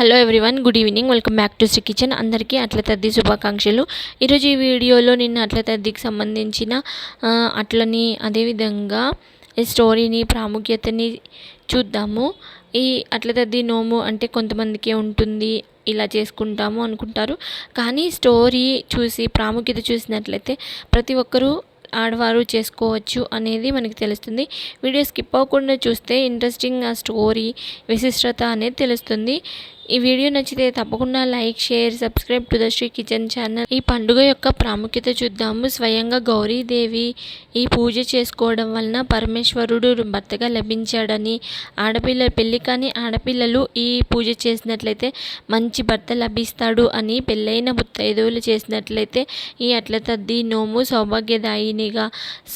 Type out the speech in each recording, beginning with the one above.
Hello everyone good evening welcome back to Sri kitchen అందరికీ అట్ల తద్ది శుభాకాంక్షలు. ఈరోజు ఈ వీడియోలో నేను అట్ల తద్దికి సంబంధించిన అట్లని అదేవిధంగా ఈ స్టోరీని ప్రాముఖ్యతని చూద్దాము. ఈ అట్ల తద్ది నోము అంటే కొంతమందికే ఉంటుంది ఇలా చేసుకుంటాము అనుకుంటారు. కానీ స్టోరీ చూసి ప్రాముఖ్యత చూసినట్లయితే ప్రతి ఒక్కరూ ఆడవారు చేసుకోవచ్చు అనేది మనకి తెలుస్తుంది. వీడియో స్కిప్ అవ్వకుండా చూస్తే ఇంట్రెస్టింగ్ ఆ స్టోరీ విశిష్టత అనేది తెలుస్తుంది. ఈ వీడియో నచ్చితే తప్పకుండా like share subscribe to the Sri kitchen channel. ఈ పండుగ యొక్క ప్రాముఖ్యత చూద్దాము. స్వయంగా గౌరీదేవి ఈ పూజ చేసుకోవడం వలన పరమేశ్వరుడు భర్తగా లభించాడని ఆడపిల్ల పెళ్ళి కానీ ఆడపిల్లలు ఈ పూజ చేసినట్లయితే మంచి భర్త లభిస్తాడు అని పెళ్ళైన ముత్తైదువులు చేసినట్లయితే ఈ అట్ల తద్ది నోము సౌభాగ్యదాయినిగా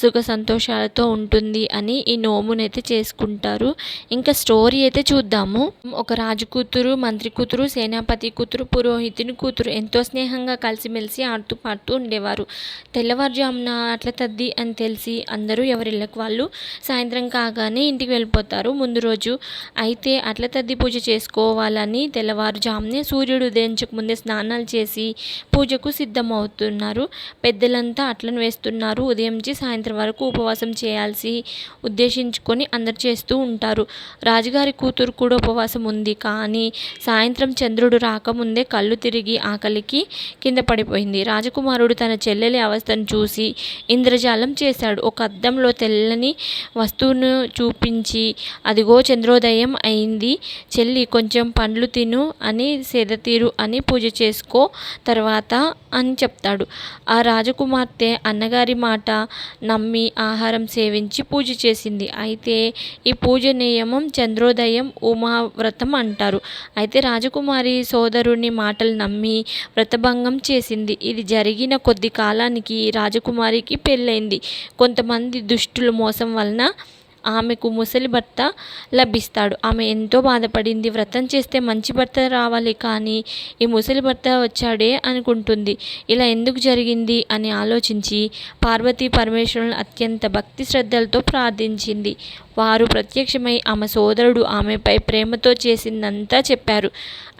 సుఖ సంతోషాలతో ఉంటుంది అని ఈ నోమునైతే చేసుకుంటారు. ఇంకా స్టోరీ అయితే చూద్దాము. ఒక రాజు కూతురు మంత్రి కూతురు సేనాపతి కూతురు పురోహితుని కూతురు ఎంతో స్నేహంగా కలిసిమెలిసి ఆడుతూ పాడుతూ ఉండేవారు. తెల్లవారుజామున అట్ల తద్ది అని తెలిసి అందరూ ఎవరిళ్ళకి వాళ్ళు సాయంత్రం కాగానే ఇంటికి వెళ్ళిపోతారు. ముందు రోజు అయితే అట్ల తద్ది పూజ చేసుకోవాలని తెల్లవారుజామునే సూర్యుడు ఉదయించక ముందే స్నానాలు చేసి పూజకు సిద్ధమవుతున్నారు. పెద్దలంతా అట్లను వేస్తున్నారు. ఉదయం నుంచి సాయంత్రం వరకు ఉపవాసం చేయాల్సి ఉద్దేశించుకొని అందరు చేస్తూ ఉంటారు. రాజుగారి కూతురు కూడా ఉపవాసం ఉంది. కానీ సాయంత్రం చంద్రుడు రాకముందే కళ్ళు తిరిగి ఆకలికి కింద పడిపోయింది. రాజకుమారుడు తన చెల్లెలి అవస్థను చూసి ఇంద్రజాలం చేశాడు. ఒక అద్దంలో తెల్లని వస్తువును చూపించి అదిగో చంద్రోదయం అయింది. చెల్లి కొంచెం పండ్లు తిను అని సేదతీరు అని పూజ చేసుకో తర్వాత అని చెప్తాడు. ఆ రాజకుమార్తె అన్నగారి మాట నమ్మి ఆహారం సేవించి పూజ చేసింది. అయితే ఈ పూజ నియమం చంద్రోదయం ఉమావ్రతం అంటారు. అయితే రాజకుమారి సోదరుని మాటలు నమ్మి వ్రతభంగం చేసింది. ఇది జరిగిన కొద్ది కాలానికి రాజకుమారికి పెళ్ళైంది. కొంతమంది దుష్టుల మోసం వలన ఆమెకు ముసలి భర్త లభిస్తాడు. ఆమె ఎంతో బాధపడింది. వ్రతం చేస్తే మంచి భర్త రావాలి కానీ ఈ ముసలి భర్త వచ్చాడే అనుకుంటుంది. ఇలా ఎందుకు జరిగింది అని ఆలోచించి పార్వతీ పరమేశ్వరులను అత్యంత భక్తి శ్రద్ధలతో ప్రార్థించింది. వారు ప్రత్యక్షమై ఆమె సోదరుడు ఆమెపై ప్రేమతో చేసిందంతా చెప్పారు.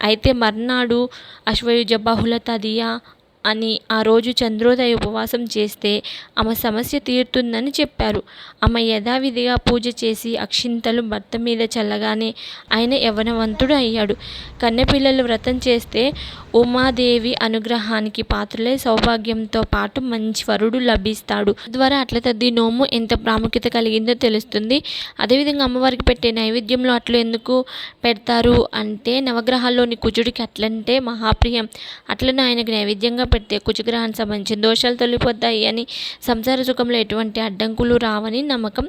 అయితే మర్నాడు అశ్వయుజ బహుళ తదియా అని ఆ రోజు చంద్రోదయ ఉపవాసం చేస్తే ఆమె సమస్య తీరుతుందని చెప్పారు. ఆమె యథావిధిగా పూజ చేసి అక్షింతలు భర్త మీద చల్లగానే ఆయన యవనవంతుడు అయ్యాడు. కన్నెపిల్లలు వ్రతం చేస్తే ఉమాదేవి అనుగ్రహానికి పాత్రలే సౌభాగ్యంతో పాటు మంచి వరుడు లభిస్తాడు. ద్వారా అట్ల తద్ది నోము ఎంత ప్రాముఖ్యత కలిగిందో తెలుస్తుంది. అదేవిధంగా అమ్మవారికి పెట్టే నైవేద్యంలో అట్లు ఎందుకు పెడతారు అంటే నవగ్రహాల్లోని కుజుడికి అట్లంటే మహాప్రియం. అట్లను ఆయనకు నైవేద్యంగా పెడితే కుజగ్రహానికి సంబంధించిన దోషాలు తొలిపోతాయి అని సంసార సుఖంలో ఎటువంటి అడ్డంకులు రావని నమ్మకం.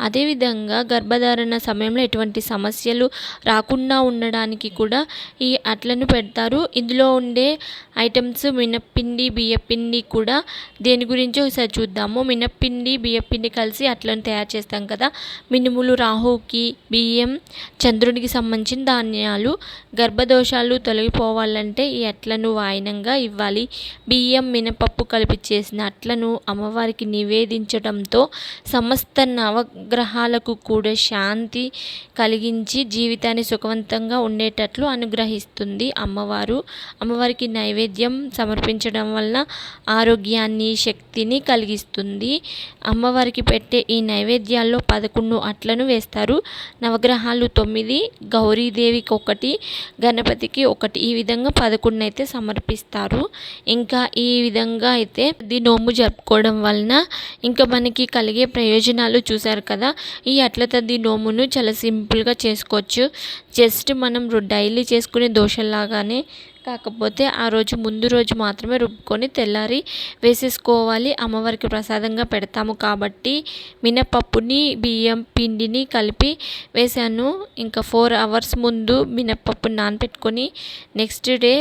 అదేవిధంగా గర్భధారణ సమయంలో ఎటువంటి సమస్యలు రాకుండా ఉండడానికి కూడా ఈ అట్లను పెడతారు. ఇందులో ఉండే ఐటమ్స్ మినప్పిండి బియ్యపిండి కూడా దేని గురించి ఒకసారి చూద్దాము. మినప్పిండి బియ్యపిండి కలిసి అట్లను తయారు చేస్తాం కదా. మినుములు రాహుకి బియ్యం చంద్రునికి సంబంధించిన ధాన్యాలు గర్భదోషాలు తొలగిపోవాలంటే ఈ అట్లను వాయినంగా ఇవ్వాలి. బియ్యం మినపప్పు కలిపి చేసిన అట్లను అమ్మవారికి నివేదించడంతో సమస్త నవగ్రహాలకు కూడా శాంతి కలిగించి జీవితాన్ని సుఖవంతంగా ఉండేటట్లు అనుగ్రహిస్తుంది అమ్మవారు. అమ్మవారికి నైవేద్యం సమర్పించడం వలన ఆరోగ్యాన్ని శక్తిని కలిగిస్తుంది. అమ్మవారికి పెట్టే ఈ నైవేద్యాల్లో పదకొండు అట్లను వేస్తారు. నవగ్రహాలు తొమ్మిది గౌరీదేవికి ఒకటి గణపతికి ఒకటి. ఈ విధంగా పదకొండు అయితే సమర్పిస్తారు. ఇంకా ఈ విధంగా అయితే ఇది నోము జరుపుకోవడం వలన ఇంకా మనకి కలిగే ప్రయోజనాలు చూసారు కదా. ఈ అట్ల తద్ది నోమును చాలా సింపుల్గా చేసుకోవచ్చు. జస్ట్ మనం డైలీ చేసుకునే దోశలాగానే కాకపోతే ఆ రోజు ముందు రోజు మాత్రమే రుబ్బుకొని తెల్లారి వేసేసుకోవాలి. అమ్మవారికి ప్రసాదంగా పెడతాము కాబట్టి మినపప్పుని బియ్యం పిండిని కలిపి వేసాను ఇంకా ఫోర్ అవర్స్ ముందు మినపప్పు నానబెట్టుకొని నెక్స్ట్ డే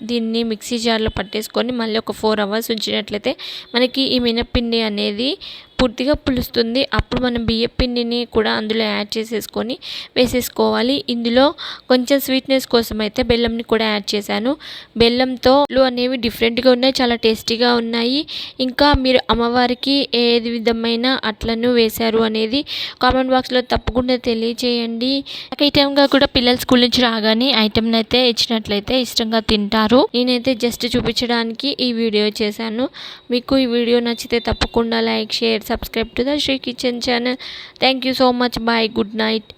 దీన్ని మిక్సీ జార్లో పట్టేసుకొని మళ్ళీ ఒక ఫోర్ అవర్స్ ఉంచినట్లయితే మనకి ఈ మినప్పిండి అనేది పూర్తిగా పులుస్తుంది. అప్పుడు మనం బియ్య పిండిని కూడా అందులో యాడ్ చేసేసుకొని వేసేసుకోవాలి. ఇందులో కొంచెం స్వీట్నెస్ కోసం అయితే బెల్లంని కూడా యాడ్ చేశాను. బెల్లంతో అనేవి డిఫరెంట్గా ఉన్నాయి చాలా టేస్టీగా ఉన్నాయి. ఇంకా మీరు అమ్మవారికి ఏ విధమైన అట్లను వేశారు అనేది కామెంట్ బాక్స్లో తప్పకుండా తెలియచేయండి. ఐటెంగా కూడా పిల్లలు స్కూల్ నుంచి రాగానే ఐటెంని అయితే ఇచ్చినట్లయితే ఇష్టంగా తింటారు. నేనైతే జస్ట్ చూపించడానికి ఈ వీడియో చేశాను. మీకు ఈ వీడియో నచ్చితే తప్పకుండా like share subscribe to the Shri Kitchen channel. Thank you so much. Bye. Good night.